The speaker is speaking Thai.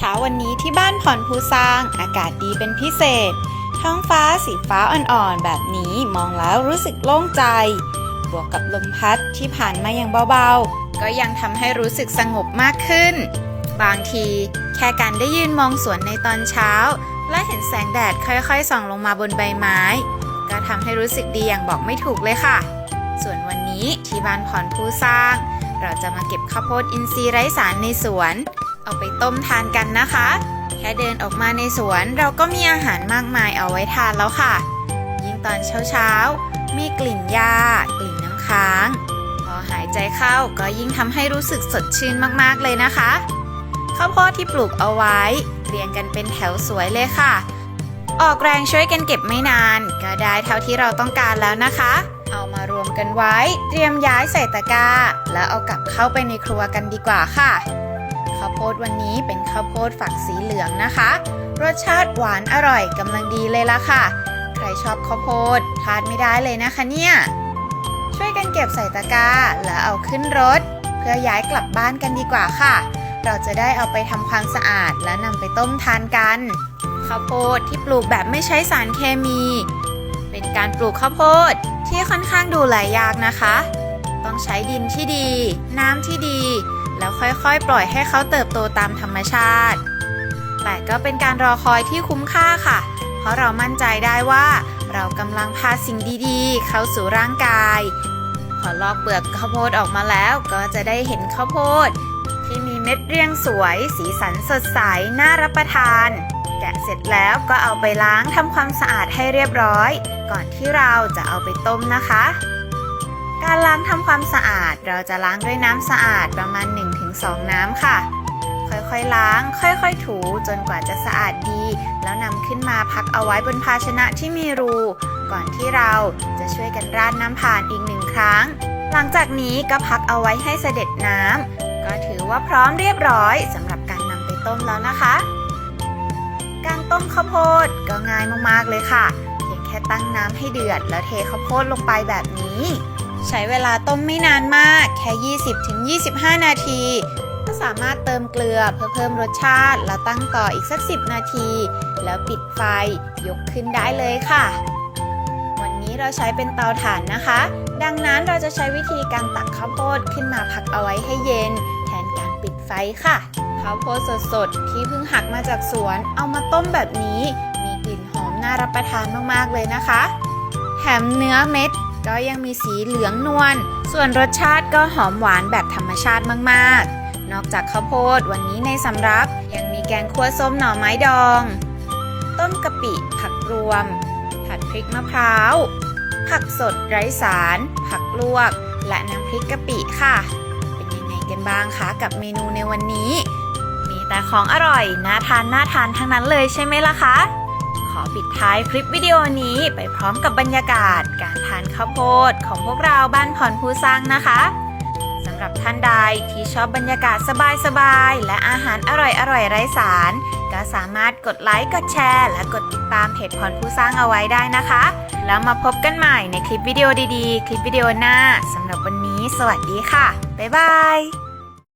เช้าวันนี้ที่บ้านผ่อนภูซาง อากาศดีเป็นพิเศษ ท้องฟ้าสีฟ้าอ่อนๆ แบบนี้มองแล้วรู้สึกโล่งใจ บวกกับลมพัดที่ผ่านมาอย่างเบาๆ ก็ยังทำให้รู้สึกสงบมากขึ้น บางทีแค่การได้ยืนมองสวนในตอนเช้า และเห็นแสงแดดค่อยๆ ส่องลงมาบนใบไม้ ก็ทำให้รู้สึกดีอย่างบอกไม่ถูกเลยค่ะ ส่วนวันนี้ที่บ้านผ่อนผู้สร้าง เราจะมาเก็บข้าวโพดอินทรีย์ไร้สารในสวน เอาไปต้มทานกันนะคะ แค่เดินออกมาในสวนเราก็มีอาหารมากมายเอาไว้ทานแล้วค่ะ ยิ่งตอนเช้าๆ มีกลิ่นหญ้ากลิ่นน้ำค้าง พอหายใจเข้าก็ยิ่งทำให้รู้สึกสดชื่นมากๆเลยนะคะข้าวโพดที่ปลูกเอาไว้ เรียงกันเป็นแถวสวยเลยค่ะ ออกแรงช่วยกันเก็บไม่นาน ก็ได้เท่าที่เราต้องการแล้วนะคะ เอามารวมกันไว้ เตรียมย้ายใส่ตะกร้า แล้วเอากลับเข้าไปในครัวกันดีกว่าค่ะ ข้าวโพดวันนี้เป็นข้าวโพดฝักสีเหลืองนะคะ รสชาติหวานอร่อยกำลังดีเลยล่ะค่ะ ใครชอบข้าวโพดพลาดไม่ได้เลยนะคะเนี่ย ช่วยกันเก็บใส่ตะกร้าแล้วเอาขึ้นรถ เพื่อย้ายกลับบ้านกันดีกว่าค่ะ เราจะได้เอาไปทำความสะอาดและนำไปต้มทานกันข้าวโพดที่ปลูกแบบไม่ใช้สารเคมี เป็นการปลูกข้าวโพดที่ค่อนข้างดูแลยากนะคะ ต้องใช้ดินที่ดี น้ำที่ดี แล้วค่อยๆ ปล่อยให้เขาเติบโตตามธรรมชาติ แต่ก็เป็นการรอคอยที่คุ้มค่าค่ะ เพราะเรามั่นใจได้ว่า เรากำลังพาสิ่งดีๆ เข้าสู่ร่างกาย พอลอกเปลือกข้าวโพดออกมาแล้วก็จะได้เห็นข้าวโพด ที่มีเม็ดเรียงสวย สีสันสดใส น่ารับประทาน แกะเสร็จแล้วก็เอาไปล้างทำความสะอาดให้เรียบร้อย ก่อนที่เราจะเอาไปต้มนะคะการล้างทำความสะอาดเราจะล้างด้วยน้ำสะอาดประมาณ 1-2น้ำค่ะ ค่อยๆล้าง ค่อยๆ ถูจนกว่าจะสะอาดดี แล้วนำขึ้นมาพักเอาไว้บนภาชนะที่มีรู ก่อนที่เราจะช่วยกันราดน้ำผ่านอีกหนึ่งครั้ง หลังจากนี้ก็พักเอาไว้ให้เสด็จน้ำก็ถือว่าพร้อมเรียบร้อยสำหรับการนำไปต้มแล้วนะคะ การต้มข้าวโพดก็ง่ายมากๆเลยค่ะ เพียงแค่ตั้งน้ำให้เดือดแล้วเทข้าวโพดลงไปแบบนี้ ใช้เวลาต้มไม่นานมาก แค่ 20-25 นาที ก็สามารถเติมเกลือเพื่อเพิ่มรสชาติ แล้วตั้งต่ออีกสัก 10 นาที แล้วปิดไฟยกขึ้นได้เลยค่ะ วันนี้เราใช้เป็นเตาถ่านนะคะ ดังนั้นเราจะใช้วิธีการตักข้าวโพดขึ้นมาพักเอาไว้ให้เย็น แทนการปิดไฟค่ะข้าวโพดสดๆที่เพิ่งหักมาจากสวนเอามาต้มแบบนี้ มีกลิ่นหอมน่ารับประทานมากๆเลยนะคะแถมเนื้อเม็ด ก็ยังมีสีเหลืองนวล ส่วนรสชาติก็หอมหวานแบบธรรมชาติมากๆ นอกจากข้าวโพดวันนี้ในสำรับยังมีแกงคั่วส้มหน่อไม้ดอง ต้มกะปิผักรวม ผัดพริกมะพร้าว ผักสดไร้สาร ผักลวก และน้ำพริกกะปิค่ะ เป็นยังไงกันบ้างคะกับเมนูในวันนี้ มีแต่ของอร่อยน่าทานน่าทานทั้งนั้นเลยใช่ไหมล่ะคะ อปิดท้ายคลิปวิดีโอนี้ไปพร้อมกับบรรยากาศ การทานข้าวโพดของพวกเราบ้านผ่อนผู้สร้างนะคะสำหรับท่านใดที่ชอบบรรยากาศสบายๆและอาหารอร่อยๆไร้สาร ก็สามารถกดไลค์กดแชร์ และกดติดตามเพจพรผู้สร้างเอาไว้ได้นะคะ แล้วมาพบกันใหม่ในคลิปวิดีโอดีๆ คลิปวิดีโอหน้าสำหรับวันนี้ สวัสดีค่ะบ๊ายบาย